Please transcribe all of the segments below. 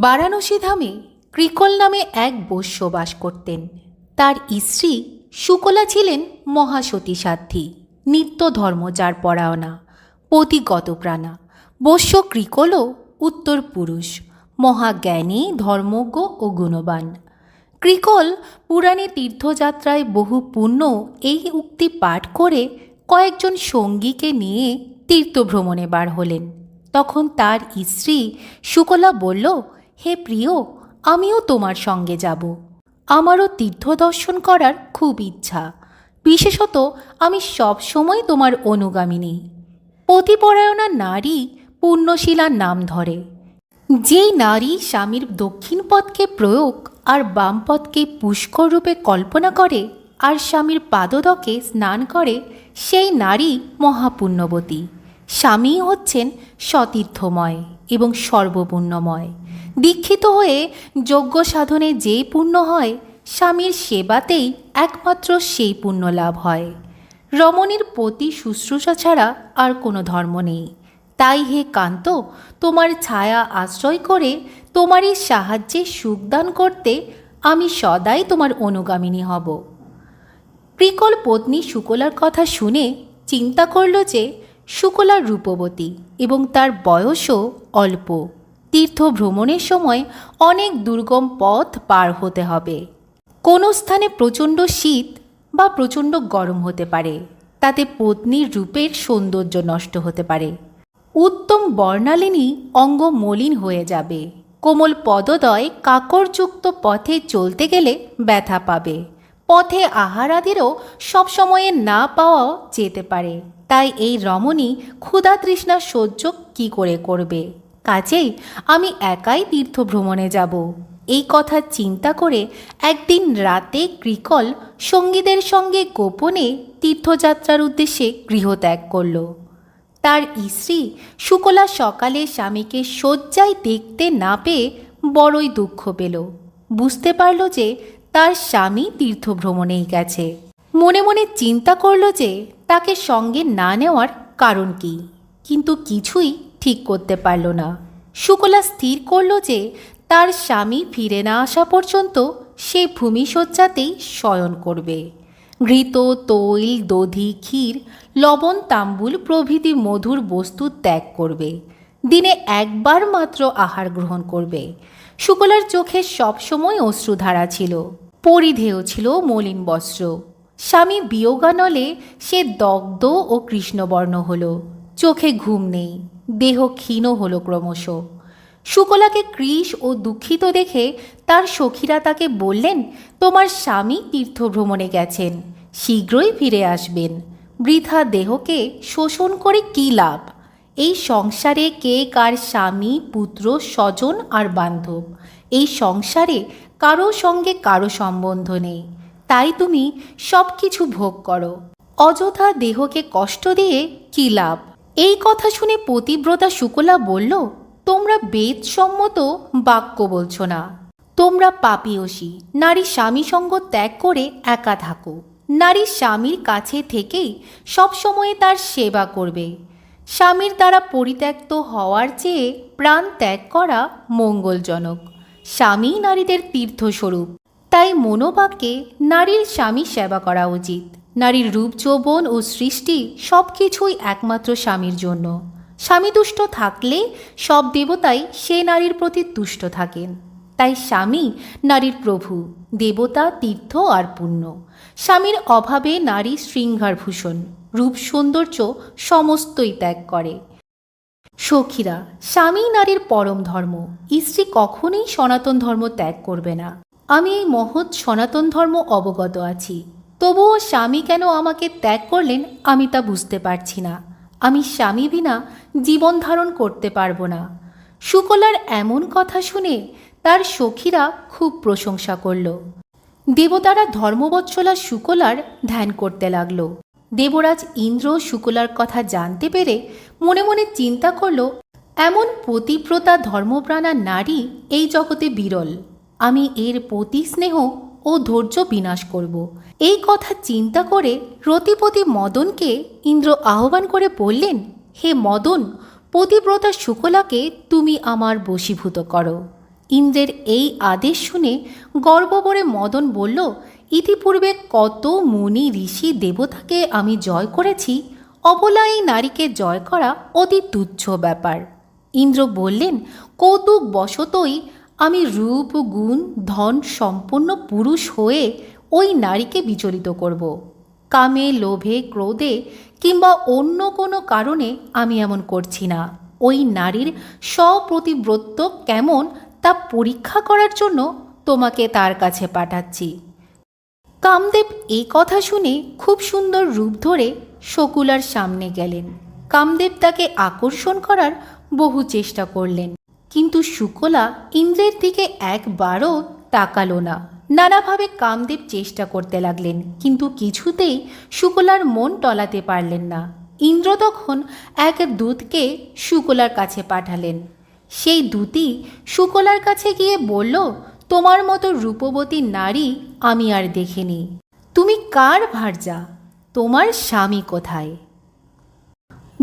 বারাণসী ধামে ক্রিকল নামে এক বৈশ্য বাস করতেন। তার স্ত্রী শুকলা ছিলেন মহাসতী সাধ্বী নিত্য ধর্মচার পরায়ণা পতিগতপ্রাণা বৈশ্য ক্রিকলও উত্তর পুরুষ, মহাজ্ঞানী, ধর্মজ্ঞ ও গুণবান। ক্রিকল পুরাণে তীর্থযাত্রায় বহু পুণ্য এই উক্তি পাঠ করে কয়েকজন সঙ্গীকে নিয়ে তীর্থভ্রমণে বার হলেন। তখন তার স্ত্রী শুকলা বলল হে প্রিয়, আমিও তোমার সঙ্গে যাব। আমারও তীর্থ দর্শন করার খুব ইচ্ছা। বিশেষত আমি সব সময় তোমার অনুগামিনী। পতিপরায়ণা নারী পুণ্যশীলার নাম ধরে। যেই নারী স্বামীর দক্ষিণ পথকে প্রয়োগ আর বাম পথকে পুষ্কর রূপে কল্পনা করে আর স্বামীর পাদদকে স্নান করে, সেই নারী মহাপুণ্যবতী স্বামী হচ্ছেন সতীর্থময় এবং সর্বপুণ্যময় দীক্ষিত হয়ে যজ্ঞ সাধনে যে পুণ্য হয়, স্বামীর সেবাতেই একমাত্র সেই পুণ্য লাভ হয়। রমণীর প্রতি শুশ্রূষা ছাড়া আর কোনো ধর্ম নেই। তাই হে কান্ত, তোমার ছায়া আশ্রয় করে তোমারই সাহায্যে সুখদান করতে আমি সদাই তোমার অনুগামিনী হব। প্রিকল পত্নী শুকলার কথা শুনে চিন্তা করল যে শুকলার রূপবতী এবং তার বয়সও অল্প। তীর্থ ভ্রমণের সময় অনেক দুর্গম পথ পার হতে হবে। কোনো স্থানে প্রচণ্ড শীত বা প্রচণ্ড গরম হতে পারে। তাতে পত্নীর রূপের সৌন্দর্য নষ্ট হতে পারে। উত্তম বর্ণালিনী অঙ্গ মলিন হয়ে যাবে। কোমল পদদয় কাকরযুক্ত পথে চলতে গেলে ব্যথা পাবে। পথে আহারাদিরও সবসময়ে না পাওয়াও যেতে পারে। তাই এই রমণী ক্ষুধা তৃষ্ণা সহ্য কী করে করবে? কাজেই আমি একাই তীর্থ ভ্রমণে যাব। এই কথা চিন্তা করে একদিন রাতে ক্রিকল সঙ্গীদের সঙ্গে গোপনে তীর্থযাত্রার উদ্দেশ্যে গৃহত্যাগ করল। তার স্ত্রী শুকলা সকালে স্বামীকে শয্যায় দেখতে না পেয়ে বড়ই দুঃখ পেল। বুঝতে পারল যে তার স্বামী তীর্থভ্রমণেই গেছে। মনে মনে চিন্তা করল যে তাকে সঙ্গে না নেওয়ার কারণ কি। কিন্তু কিছুই ঠিক করতে পারল না। শুকলা স্থির করল যে, তার স্বামী ফিরে না আসা পর্যন্ত সে ভূমিশয্যাতেই শয়ন করবে। ঘৃত, তৈল, দধি, ক্ষীর, লবণ, তাম্বুল প্রভৃতি মধুর বস্তু ত্যাগ করবে। দিনে একবার মাত্র আহার গ্রহণ করবে। শুকলার চোখে সবসময় অশ্রুধারা ছিল, পরিধেয় ছিল মলিন বস্ত্র। স্বামী বিয়োগানলে সে দগ্ধ ও কৃষ্ণবর্ণ হল, চোখে ঘুম নেই। দেহ ক্ষীণ হলো ক্রমশ। শুকলাকে কৃষ ও দুঃখিত দেখে তার সখীরা তাকে বললেন, তোমার স্বামী তীর্থভ্রমণে গেছেন, শীঘ্রই ফিরে আসবেন। বৃথা দেহকে শোষণ করে কী লাভ? এই সংসারে কে কার স্বামী, পুত্র, স্বজন আর বান্ধব? এই সংসারে কারও সঙ্গে কারও সম্বন্ধ নেই। তাই তুমি সব কিছু ভোগ করো। অযথা দেহকে কষ্ট দিয়ে কী লাভ? এই কথা শুনে পতিব্রতা শুকলা বলল, তোমরা বেদসম্মত বাক্য বলছো না। তোমরা পাপিয়সী। নারী স্বামী সঙ্গ ত্যাগ করে একা থাকো। নারী স্বামীর কাছে থেকেই সবসময়ে তার সেবা করবে। স্বামীর দ্বারা পরিত্যক্ত হওয়ার চেয়ে প্রাণ ত্যাগ করা মঙ্গলজনক। স্বামী নারীদের তীর্থস্বরূপ। তাই মনোবাক্যে নারীর স্বামী সেবা করা উচিত। নারীর রূপ, যৌবন ও সৃষ্টি সব কিছুই একমাত্র স্বামীর জন্য। স্বামী দুষ্ট থাকলে সব দেবতাই সে নারীর প্রতি তুষ্ট থাকেন। তাই স্বামী নারীর প্রভু, দেবতা, তীর্থ আর পুণ্য। স্বামীর অভাবে নারী শৃঙ্গার ভূষণ রূপ সৌন্দর্য সমস্তই ত্যাগ করে। সখীরা, স্বামী নারীর পরম ধর্ম। স্ত্রী কখনোই সনাতন ধর্ম ত্যাগ করবে না। আমি এই মহৎ সনাতন ধর্ম অবগত আছি। তবুও স্বামী কেন আমাকে ত্যাগ করলেন আমি তা বুঝতে পারছি না। আমি স্বামী বিনা জীবন ধারণ করতে পারব না। শুকলার এমন কথা শুনে তার সখীরা খুব প্রশংসা করল। দেবতারা ধর্মবৎসলা শুকলার ধ্যান করতে লাগল। দেবরাজ ইন্দ্র শুকলার কথা জানতে পেরে মনে মনে চিন্তা করল, এমন পতিব্রতা ধর্মপ্রাণা নারী এই জগতে বিরল। আমি এর পতি স্নেহ ও ধৈর্য বিনাশ করব। এই কথা চিন্তা করে রতিপতি মদনকে ইন্দ্র আহ্বান করে বললেন, হে মদন, পতিব্রতা শুকলাকে তুমি আমার বশীভূত করো। ইন্দ্রের এই আদেশ শুনে গর্ব করে মদন বলল, ইতিপূর্বে কত মুনি ঋষি দেবতাকে আমি জয় করেছি, অবলা এই নারীকে জয় করা অতি তুচ্ছ ব্যাপার। ইন্দ্র বললেন, কৌতুক বশতই আমি রূপ, গুণ, ধন, সম্পন্ন পুরুষ হয়ে ওই নারীকে বিচলিত করব। কামে, লোভে, ক্রোধে কিংবা অন্য কোনো কারণে আমি এমন করছি না। ওই নারীর স্বপ্রতিব্রত কেমন তা পরীক্ষা করার জন্য তোমাকে তার কাছে পাঠাচ্ছি। কামদেব এই কথা শুনে খুব সুন্দর রূপ ধরে শকুলার সামনে গেলেন। কামদেব তাকে আকর্ষণ করার বহু চেষ্টা করলেন। কিন্তু শুকলা ইন্দ্রের দিকে একবারও তাকালো না। নানাভাবে কামদেব চেষ্টা করতে লাগলেন, কিন্তু কিছুতেই শুকলার মন টলাতে পারলেন না। ইন্দ্র তখন এক দূতকে শুকলার কাছে পাঠালেন। সেই দূতই শুকলার কাছে গিয়ে বলল, তোমার মতো রূপবতী নারী আমি আর দেখিনি। তুমি কার ভার্যা? তোমার স্বামী কোথায়?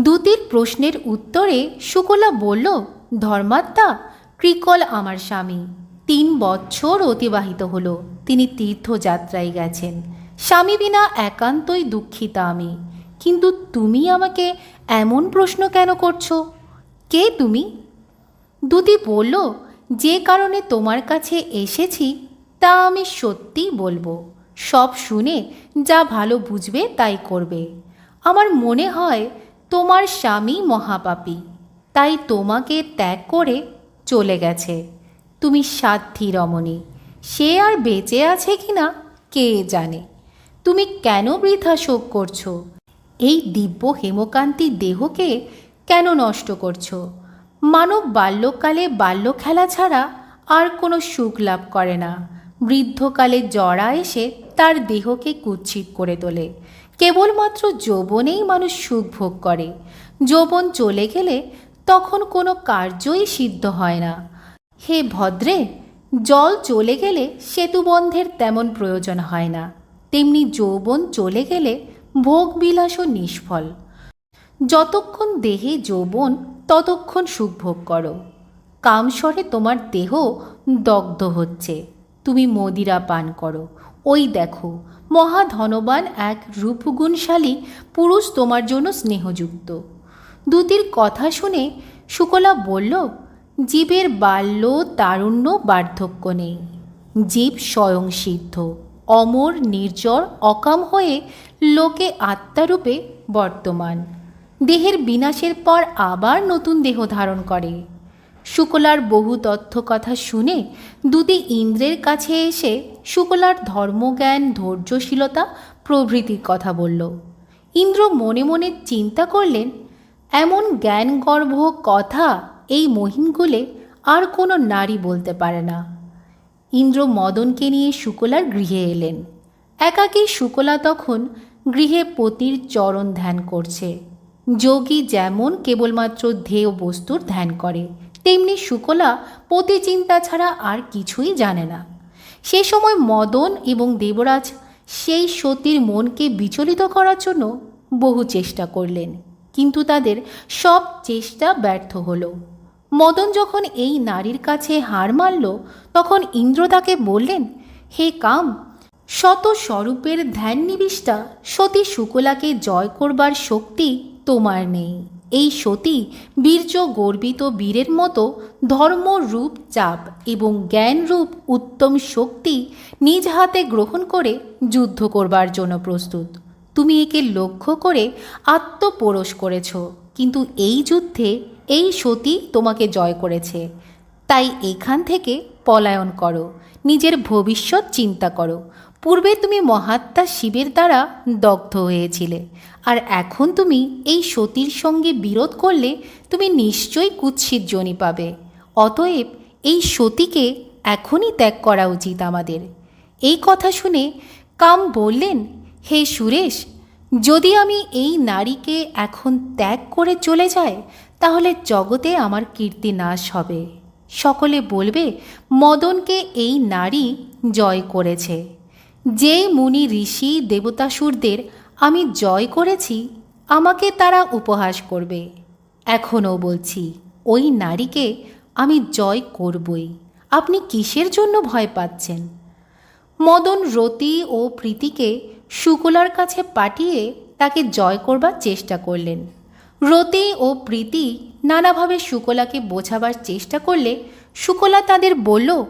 দূতির প্রশ্নের উত্তরে শুকলা বলল ধর্মাত্মা ক্রিকল আমার স্বামী। তিন বছর অতিবাহিত হলো। তিনি তীর্থযাত্রায় গেছেন। স্বামী বিনা একান্তই দুঃখিতা আমি। কিন্তু তুমি আমাকে এমন প্রশ্ন কেন করছ? কে তুমি? দুদি বলল, যে কারণে তোমার কাছে এসেছি, তা আমি সত্যিই বলব। সব শুনে যা ভালো বুঝবে তাই করবে। আমার মনে হয় তোমার স্বামী মহাপাপী। তাই তোমাকে ত্যাগ করে চলে গেছে। তুমি সাধ্যী রমণী, সে আর বেঁচে আছে কি না কে জানে? তুমি কেন বৃথা শোক করছ? এই দিব্য হেমকান্তি দেহকে কেন নষ্ট করছ? মানব বাল্যকালে বাল্য খেলা ছাড়া আর কোনো সুখ লাভ করে না। বৃদ্ধকালে জড়া এসে তার দেহকে কুৎসিত করে তোলে। কেবলমাত্র যৌবনেই মানুষ সুখ ভোগ করে। যৌবন চলে গেলে তখন কোনো কার্যই সিদ্ধ হয় না। হে ভদ্রে, জল চলে গেলে সেতুবন্ধের তেমন প্রয়োজন হয় না। তেমনি যৌবন চলে গেলে ভোগবিলাসও নিষ্ফল। যতক্ষণ দেহে যৌবন, ততক্ষণ সুখ ভোগ করো। কামস্বরে তোমার দেহ দগ্ধ হচ্ছে। তুমি মদিরা পান করো। ওই দেখো মহাধনবান এক রূপগুণশালী পুরুষ তোমার জন্য স্নেহযুক্ত। দুতির কথা শুনে শুকলা বলল, জীবের বাল্য তারুণ্য বার্ধক্য নেই। জীব স্বয়ং সিদ্ধ, অমর, নির্জর, অকাম হয়ে লোকে আত্মারূপে বর্তমান। দেহের বিনাশের পর আবার নতুন দেহ ধারণ করে। শুকলার বহু তথ্য কথা শুনে দুদি ইন্দ্রের কাছে এসে শুকলার ধর্মজ্ঞান, ধৈর্যশীলতা প্রভৃতির কথা বলল। ইন্দ্র মনে মনে চিন্তা করলেন এমন জ্ঞানগর্ভ কথা এই মহিমগুলে আর কোনো নারী বলতে পারে না। ইন্দ্র মদনকে নিয়ে শুকলার গৃহে এলেন। একাকী শুকলা তখন গৃহে পতির চরণ ধ্যান করছে। যোগী যেমন কেবলমাত্র ধেয় বস্তুর ধ্যান করে, তেমনি শুকলা পতি চিন্তা ছাড়া আর কিছুই জানে না। সে সময় মদন এবং দেবরাজ সেই সতীর মনকে বিচলিত করার জন্য বহু চেষ্টা করলেন। কিন্তু তাদের সব চেষ্টা ব্যর্থ হলো। মদন যখন এই নারীর কাছে হার মানল, তখন ইন্দ্র তাকে বললেন, হে কাম, শত স্বরূপের ধ্যান নিবিষ্টা, সতী শুকলাকে জয় করবার শক্তি তোমার নেই। এই সতী বীর্য গর্বিত বীরের মতো ধর্ম রূপ চাপ এবং জ্ঞান রূপ উত্তম শক্তি নিজ হাতে গ্রহণ করে যুদ্ধ করবার জন্য প্রস্তুত। তুমি একে লক্ষ্য করে আত্মপোরশ করেছ, কিন্তু এই যুদ্ধে এই সতী তোমাকে জয় করেছে। তাই এখান থেকে পলায়ন করো, নিজের ভবিষ্যৎ চিন্তা করো। পূর্বে তুমি মহাত্মা শিবের দ্বারা দগ্ধ হয়েছিলে, আর এখন তুমি এই সতীর সঙ্গে বিরোধ করলে তুমি নিশ্চয়ই কুৎসিত জনি পাবে। অতএব এই সতীকে এখনই ত্যাগ করা উচিত আমাদের। এই কথা শুনে কাম বললেন হে সুরেশ, যদি আমি এই নারীকে এখন ত্যাগ করে চলে যাই, তাহলে জগতে আমার কীর্তি নাশ হবে। সকলে বলবে, মদনকে এই নারী জয় করেছে। যে মুনি ঋষি দেবতাসুরদের আমি জয় করেছি, আমাকে তারা উপহাস করবে। এখনও বলছি, ওই নারীকে আমি জয় করবই। আপনি কিসের জন্য ভয় পাচ্ছেন? মদন রতি ও প্রীতিকে শুকলার কাছে পাঠিয়ে তাকে জয় করবার চেষ্টা করলেন। রতি ও প্রীতি নানাভাবে শুকলাকে বোঝাবার চেষ্টা করলে শুকলা তাদের বলল,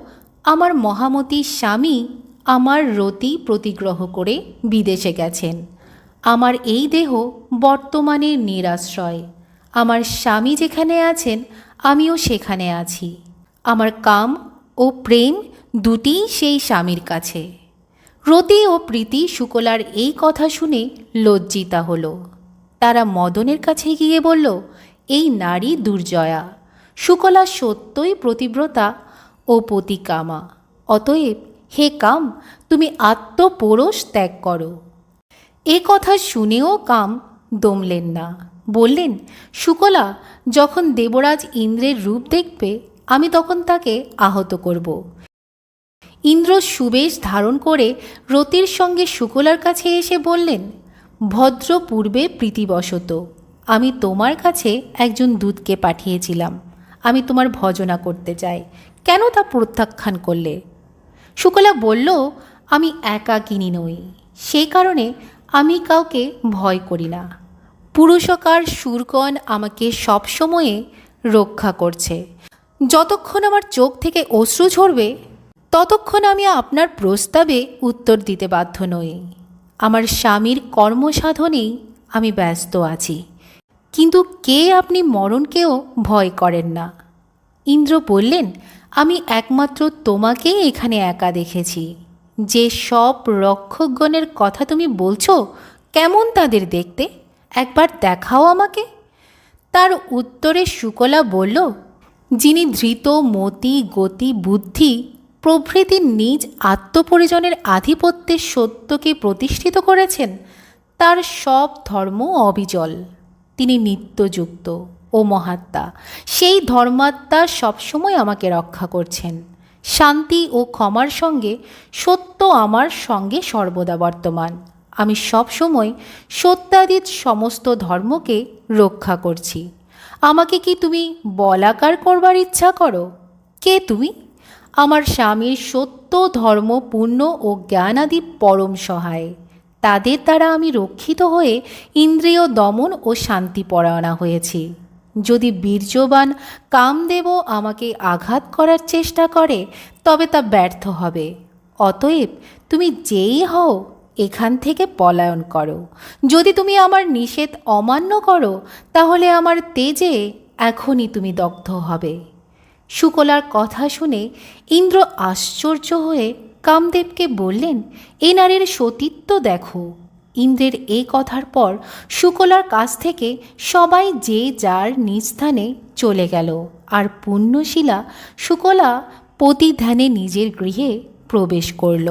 আমার মহামতী স্বামী আমার রতি প্রতিগ্রহ করে বিদেশে গেছেন। আমার এই দেহ বর্তমানে নিরাশ্রয়। আমার স্বামী যেখানে আছেন, আমিও সেখানে আছি। আমার কাম ও প্রেম দুটিই সেই স্বামীর কাছে। রতি ও প্রীতি শুকলার এই কথা শুনে লজ্জিতা হলো। তারা মদনের কাছে গিয়ে বলল, এই নারী দুর্জয়া। শুকলা সত্যই প্রতিব্রতা ও পতিকামা। অতএব হে কাম, তুমি আত্মপোরশ ত্যাগ করো। এ কথা শুনেও কাম দমলেন না। বললেন, শুকলা, যখন দেবরাজ ইন্দ্রের রূপ দেখবে, আমি তখন তাকে আহত করব। ইন্দ্র সুবেশ ধারণ করে রতির সঙ্গে শুকলার কাছে এসে বললেন, ভদ্র পূর্বে প্রীতিবশত, আমি তোমার কাছে একজন দূতকে পাঠিয়েছিলাম। আমি তোমার ভজনা করতে চাই। কেন তা প্রত্যাখ্যান করলে? শুকলা বলল, আমি একাকিনী নই। সেই কারণে আমি কাউকে ভয় করি না। পুরুষকার সুরগণ আমাকে সবসময়ে রক্ষা করছে। যতক্ষণ আমার চোখ থেকে অশ্রু ঝরবে ততক্ষণ আমি আপনার প্রস্তাবে উত্তর দিতে বাধ্য নই। আমার স্বামীর কর্মসাধনেই আমি ব্যস্ত আছি। কিন্তু কে আপনি মরণকেও ভয় করেন না। ইন্দ্র বললেন, আমি একমাত্র তোমাকেই এখানে একা দেখেছি। যে সব রক্ষকগণের কথা তুমি বলছো, কেমন তাদের দেখতে? একবার দেখাও আমাকে। তার উত্তরে শুকলা বলল, যিনি ধৃত, মতি, গতি, বুদ্ধি প্রভৃতি নিজ আত্মপরিজনের আধিপত্যের সত্যকে প্রতিষ্ঠিত করেছেন, তার সব ধর্ম অবিজল। তিনি নিত্যযুক্ত ও মহাত্মা। সেই ধর্মাত্মা সবসময় আমাকে রক্ষা করছেন। শান্তি ও ক্ষমার সঙ্গে সত্য আমার সঙ্গে সর্বদা বর্তমান। আমি সবসময় সত্যাদিত সমস্ত ধর্মকে রক্ষা করছি। আমাকে কি তুমি বলাকার করবার ইচ্ছা করো? কে তুমি? আমার স্বামীর সত্য, ধর্ম, পুণ্য ও জ্ঞানাদি পরম সহায়। তাদের দ্বারা আমি রক্ষিত হয়ে ইন্দ্রিয় দমন ও শান্তি পরায়ণা হয়েছি। যদি বীর্যবান কামদেব আমাকে আঘাত করার চেষ্টা করে, তবে তা ব্যর্থ হবে। অতএব তুমি যেই হও, এখান থেকে পলায়ন করো। যদি তুমি আমার নিষেধ অমান্য করো, তাহলে আমার তেজে এখনই তুমি দগ্ধ হবে। শুকলার কথা শুনে ইন্দ্র আশ্চর্য হয়ে কামদেবকে বললেন, এ নারীর সতীত্ব দেখো। ইন্দ্রের এই কথার পর শুকলার কাছ থেকে সবাই যে যার নিজ স্থানে চলে গেল, আর পুণ্যশিলা শুকলা পতিধ্যানে নিজের গৃহে প্রবেশ করল।